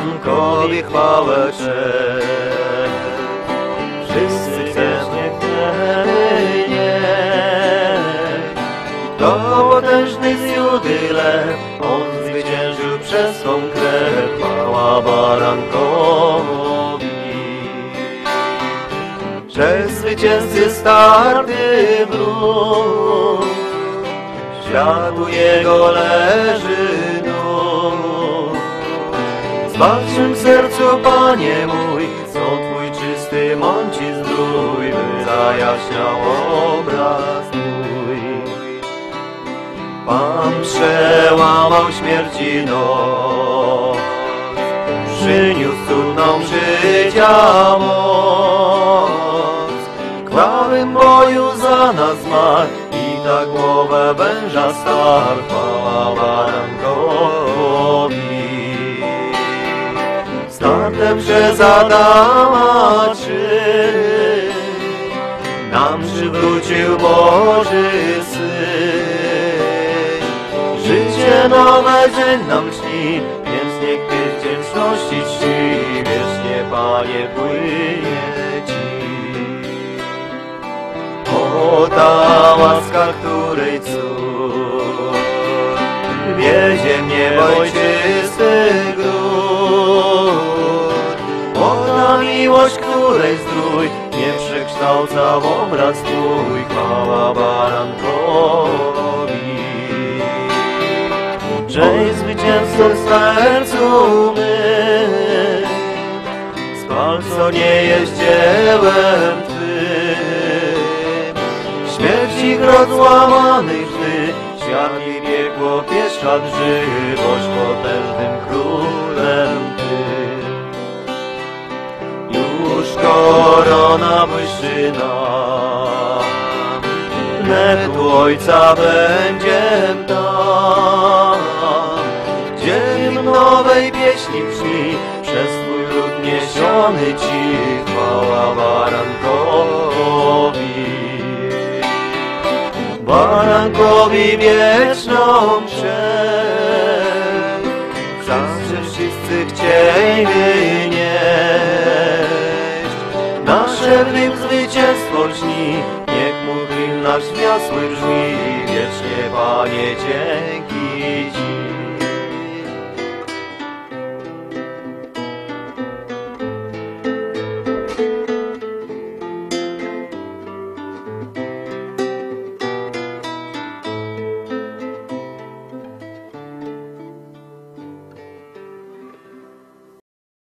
Barankowi chwałę cześć. Wszyscy chcemy nie. To potężny z Judy lew, On zwyciężył przez swą krew, chwała barankowi. Że zwycięzcy starty wróg, światu Jego leży. W sercu, Panie mój, co Twój czysty mąci zdrój, by zajaśniał obraz Twój. Pan przełamał śmierci noc, przyniósł cudną życia moc. W krwawym boju za nas zmarł i tak głowę węża starł, chwała Startem przez Adama czyn, nam przywrócił Boży Syn. Życie nowe dzień nam śni, więc niech wdzięczności czci, wiecznie Panie płynie Ci. O ta łaska, której cud mnie przekształca w obraz Twój, chwała barankowi. Żeś zwycięzcą w sercu my, spal, co nie jest dziełem Twym. Śmierci grot złamanych drzwi, świat i piekło pieszcza żywość potężnym królem nam, wnet u Ojca będzie tam, gdzie hymn nowej pieśni brzmi, przez Twój lud niesiony Ci, chwała barankowi. Barankowi wieczną cześć, zawsze wszyscy chcieli hymn nasz wiosły brzmi, wiecznie Panie dzięki Ci.